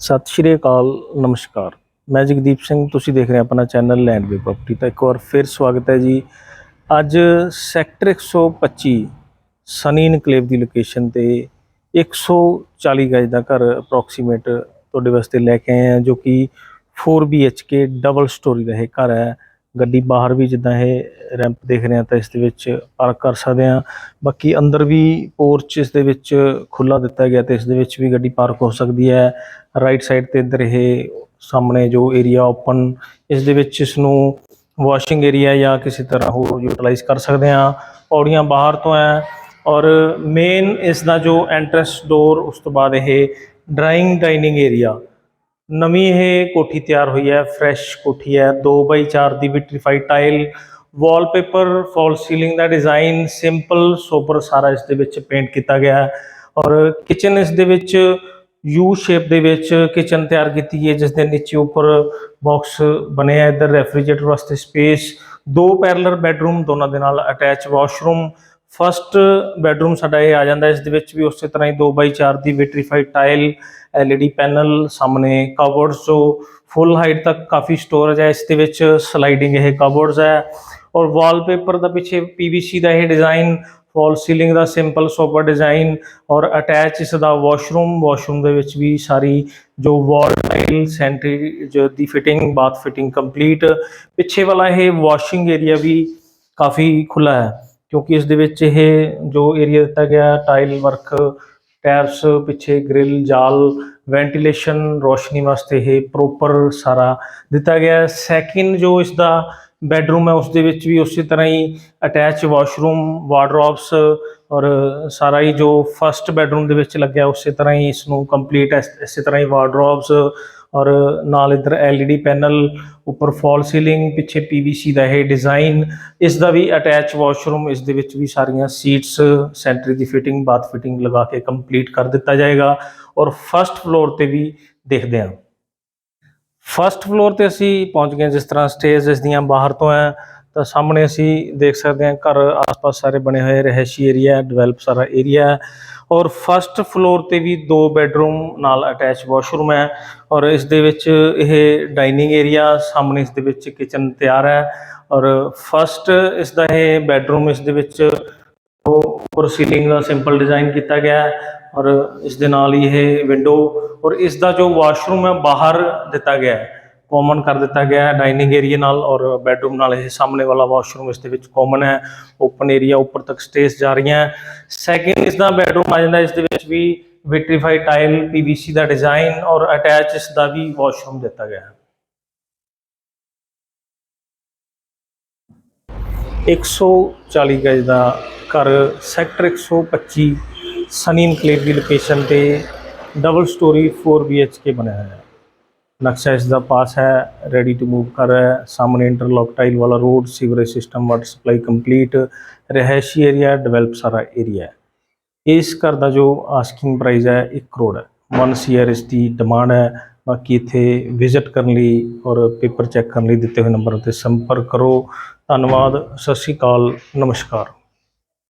ਸਤਿ ਸ਼੍ਰੀ ਅਕਾਲ, ਨਮਸਕਾਰ। ਮੈਂ ਜਗਦੀਪ ਸਿੰਘ, ਤੁਸੀਂ ਦੇਖ ਰਹੇ ਆਪਣਾ ਚੈਨਲ ਲੈਂਡ ਲੈਂਡਵੇ ਪ੍ਰਾਪਰਟੀ ਤਾਂ ਇੱਕ ਵਾਰ ਫਿਰ ਸਵਾਗਤ ਹੈ ਜੀ। ਅੱਜ ਸੈਕਟਰ 125 ਸਨੀ ਇਨਕਲੇਵ ਦੀ ਲੋਕੇਸ਼ਨ ਤੇ 140 ਗਜ ਦਾ ਘਰ ਅਪਰੋਕਸੀਮੇਟ ਤੁਹਾਡੇ ਵਾਸਤੇ ਲੈ ਕੇ ਆਏ ਹਾਂ, ਜੋ ਕਿ 4 BHK ਡਬਲ ਸਟੋਰੀ ਦਾ ਇਹ ਘਰ ਹੈ। ਗੱਡੀ ਬਾਹਰ ਵੀ ਜਿੱਦਾਂ ਇਹ ਰੈਂਪ ਦੇਖ ਰਹੇ ਆ ਤਾਂ ਇਸ ਦੇ ਵਿੱਚ ਪਾਰਕ ਕਰ ਸਕਦੇ ਆ ਬਾਕੀ ਅੰਦਰ ਵੀ ਪੋਰਚ ਇਸ ਦੇ ਵਿੱਚ ਖੁੱਲਾ ਦਿੱਤਾ ਗਿਆ ਤੇ ਇਸ ਦੇ ਵਿੱਚ ਵੀ ਗੱਡੀ ਪਾਰਕ ਹੋ ਸਕਦੀ ਹੈ। ਰਾਈਟ ਸਾਈਡ ਤੇ ਇੱਧਰ ਇਹ ਸਾਹਮਣੇ ਜੋ ਏਰੀਆ ਓਪਨ ਇਸ ਦੇ ਵਿੱਚ ਇਸ ਨੂੰ ਵਾਸ਼ਿੰਗ ਏਰੀਆ ਜਾਂ ਕਿਸੇ ਤਰ੍ਹਾਂ ਹੋਰ ਯੂਟਿਲਾਈਜ਼ ਕਰ ਸਕਦੇ ਆ ਪੌੜੀਆਂ ਬਾਹਰ ਤੋਂ ਹੈ ਔਰ ਮੇਨ ਇਸ ਦਾ ਜੋ ਐਂਟਰੈਂਸ ਡੋਰ ਉਸ ਤੋਂ ਬਾਅਦ ਇਹ ਡਰਾਇੰਗ ਡਾਈਨਿੰਗ ਏਰੀਆ ਨਵੀਂ ਇਹ ਕੋਠੀ ਤਿਆਰ ਹੋਈ ਹੈ ਫਰੈਸ਼ ਕੋਠੀ ਹੈ 2x4 ਦੀ vitrified tile wallpaper false ceiling ਦਾ ਡਿਜ਼ਾਈਨ ਸਿੰਪਲ ਸੋਬਰ ਸਾਰਾ ਇਸ ਦੇ ਵਿੱਚ ਪੇਂਟ ਕੀਤਾ ਗਿਆ ਹੈ ਔਰ ਕਿਚਨ ਇਸ ਦੇ ਵਿੱਚ ਯੂ ਸ਼ੇਪ ਦੇ ਵਿੱਚ ਕਿਚਨ ਤਿਆਰ ਕੀਤੀ ਹੈ, ਜਿਸ ਦੇ ਨੀਚੇ ਉੱਪਰ ਬਾਕਸ ਬਣਿਆ ਹੈ ਇੱਧਰ ਰੈਫਰੀਜਰੇਟਰ ਵਾਸਤੇ ਸਪੇਸ ਦੋ ਪੈਰਲਰ ਬੈਡਰੂਮ ਦੋਨਾਂ ਦੇ ਨਾਲ ਅਟੈਚ ਵਾਸ਼ਰੂਮ ਫਸਟ ਬੈਡਰੂਮ ਸਾਡਾ ਇਹ ਆ ਜਾਂਦਾ, ਇਸ ਦੇ ਵਿੱਚ ਵੀ ਉਸੇ ਤਰ੍ਹਾਂ ਹੀ 2x4 ਦੀ ਵਿਟਰੀਫਾਈਡ ਟਾਈਲ LED ਪੈਨਲ ਸਾਹਮਣੇ ਕਬਰਡਸ ਜੋ ਫੁੱਲ ਹਾਈਟ ਤੱਕ ਕਾਫੀ ਸਟੋਰੇਜ ਹੈ। ਇਸ ਦੇ ਵਿੱਚ ਸਲਾਈਡਿੰਗ ਇਹ ਕਬਰਡਸ ਹੈ ਔਰ ਵਾਲਪੇਪਰ ਦਾ ਪਿੱਛੇ PVC ਦਾ ਇਹ ਡਿਜ਼ਾਈਨ ਫਾਲ ਸੀਲਿੰਗ ਦਾ ਸਿੰਪਲ ਸੋਬਰ ਡਿਜ਼ਾਈਨ ਔਰ ਅਟੈਚ ਇਸ ਦਾ ਵਾਸ਼ਰੂਮ ਵਾਸ਼ਰੂਮ ਦੇ ਵਿੱਚ ਵੀ ਸਾਰੀ ਜੋ ਵਾਲ ਟਾਈਲ ਸੈਂਟਰੀ ਦੀ ਫਿਟਿੰਗ ਬਾਥ ਫਿਟਿੰਗ ਕੰਪਲੀਟ ਪਿੱਛੇ ਵਾਲਾ ਇਹ ਵਾਸ਼ਿੰਗ ਏਰੀਆ ਵੀ ਕਾਫੀ ਖੁੱਲਾ ਹੈ। ਕਿਉਂਕਿ ਇਸ ਦੇ ਵਿੱਚ ਇਹ ਜੋ ਏਰੀਆ ਦਿੱਤਾ ਗਿਆ ਟਾਈਲ ਵਰਕ ਟੈਪਸ ਪਿੱਛੇ ਗ੍ਰਿਲ ਜਾਲ ਵੈਂਟੀਲੇਸ਼ਨ ਰੋਸ਼ਨੀ ਵਾਸਤੇ ਇਹ ਪ੍ਰੋਪਰ ਸਾਰਾ ਦਿੱਤਾ ਗਿਆ ਸੈਕਿੰਡ ਜੋ ਇਸ ਦਾ ਬੈਡਰੂਮ ਹੈ, ਉਸ ਦੇ ਵਿੱਚ ਵੀ ਉਸੇ ਤਰ੍ਹਾਂ ਹੀ ਅਟੈਚ ਵਾਸ਼ਰੂਮ ਵਾਰਡਰੋਬਸ ਔਰ ਸਾਰਾ ਹੀ ਜੋ ਫਸਟ ਬੈਡਰੂਮ ਦੇ ਵਿੱਚ ਲੱਗਿਆ, ਉਸੇ ਤਰ੍ਹਾਂ ਹੀ ਇਸ ਨੂੰ ਕੰਪਲੀਟ ਇਸੇ ਤਰ੍ਹਾਂ ਹੀ ਵਾਰਡਰੋਬਸ ਔਰ ਨਾਲ ਇਧਰ LED ਪੈਨਲ ਉੱਪਰ ਫਾਲ ਸੀਲਿੰਗ, ਪਿੱਛੇ PVC ਦਾ ਇਹ ਡਿਜ਼ਾਈਨ ਇਸ ਦਾ ਵੀ ਅਟੈਚ ਵਾਸ਼ਰੂਮ ਇਸ ਦੇ ਵਿੱਚ ਵੀ ਸਾਰੀਆਂ ਸੀਟਸ ਸੈਂਟਰੀ ਦੀ ਫਿਟਿੰਗ ਬਾਥ ਫਿਟਿੰਗ ਲਗਾ ਕੇ ਕੰਪਲੀਟ ਕਰ ਦਿੱਤਾ ਜਾਏਗਾ। ਔਰ ਫਸਟ ਫਲੋਰ ਤੇ ਵੀ ਦੇਖਦੇ ਹਾਂ। ਫਸਟ ਫਲੋਰ ਤੇ ਅਸੀਂ ਪਹੁੰਚ ਗਏ ਜਿਸ ਤਰ੍ਹਾਂ ਸਟੇਜ ਇਸ ਦੀਆਂ ਬਾਹਰ ਤੋਂ ਹੈ। ਤਾਂ ਸਾਹਮਣੇ ਅਸੀਂ ਦੇਖ ਸਕਦੇ ਹਾਂ ਘਰ ਆਸ-ਪਾਸ ਸਾਰੇ ਬਣੇ ਹੋਏ ਰਹਿਸ਼ੀ ਏਰੀਆ ਡਿਵੈਲਪ ਸਾਰਾ ਏਰੀਆ ਹੈ। ਔਰ ਫਰਸਟ ਫਲੋਰ ਤੇ ਵੀ ਦੋ ਬੈਡਰੂਮ ਨਾਲ ਅਟੈਚ ਵਾਸ਼ਰੂਮ ਹੈ। ਔਰ ਇਸ ਦੇ ਵਿੱਚ ਇਹ ਡਾਈਨਿੰਗ ਏਰੀਆ ਸਾਹਮਣੇ ਇਸ ਦੇ ਵਿੱਚ ਕਿਚਨ ਤਿਆਰ ਹੈ। ਔਰ ਫਰਸਟ ਇਸ ਦਾ ਇਹ ਬੈਡਰੂਮ ਇਸ ਦੇ ਵਿੱਚ ਉਹ ਉੱਪਰ ਸੀਲਿੰਗ ਦਾ ਸਿੰਪਲ ਡਿਜ਼ਾਈਨ ਕੀਤਾ ਗਿਆ ਔਰ ਇਸ ਦੇ ਨਾਲ ਹੀ ਇਹ ਵਿੰਡੋ ਔਰ ਇਸ ਦਾ ਜੋ ਵਾਸ਼ਰੂਮ ਹੈ, ਬਾਹਰ ਦਿੱਤਾ ਗਿਆ ਹੈ। ਕਾਮਨ ਕਰ ਦਿੱਤਾ ਗਿਆ ਹੈ ਡਾਈਨਿੰਗ ਏਰੀਆ ਨਾਲ ਔਰ ਬੈੱਡਰੂਮ ਨਾਲ ਇਹ ਸਾਹਮਣੇ ਵਾਲਾ ਵਾਸ਼ਰੂਮ ਇਸ ਦੇ ਵਿੱਚ ਕਾਮਨ ਹੈ ਓਪਨ ਏਰੀਆ ਉੱਪਰ ਤੱਕ ਸਟੇਸ ਜਾ ਰਹੀਆਂ ਸੈਕਿੰਡ ਇਸ ਦਾ ਬੈਡਰੂਮ ਆ ਜਾਂਦਾ ਇਸ ਦੇ ਵਿੱਚ ਵੀ ਵਿਟਰੀਫਾਈਡ ਟਾਈਲ PVC ਦਾ ਡਿਜ਼ਾਈਨ ਔਰ ਅਟੈਚ ਇਸ ਦਾ ਵੀ ਵਾਸ਼ਰੂਮ ਦਿੱਤਾ ਗਿਆ ਹੈ। 140 ਗਜ ਦਾ ਘਰ ਸੈਕਟਰ 125 ਸਨੀ ਇਨਕਲੇਵ ਦੀ ਲੋਕੇਸ਼ਨ ਤੇ ਡਬਲ ਸਟੋਰੀ 4 BHK ਬਣਿਆ ਹੋਇਆ ਹੈ। नक्शा इसका पास है रेडी टू मूव कर रहा है सामने इंटरलॉक टाइल वाला road sewerage system water supply complete रिहायशी एरिया डेवलप सारा एरिया है इस घर का जो आस्किंग प्राइस है एक करोड़ है वन सी आर एस की डिमांड है ਬਾਕੀ ਇੱਥੇ ਵਿਜ਼ਿਟ ਕਰਨ ਲਈ ਔਰ ਪੇਪਰ ਚੈੱਕ ਕਰਨ ਲਈ ਦਿੱਤੇ ਹੋਏ ਨੰਬਰ ਤੇ ਸੰਪਰਕ ਕਰੋ ਧੰਨਵਾਦ ਸਤਿ ਸ਼੍ਰੀ ਅਕਾਲ ਨਮਸਕਾਰ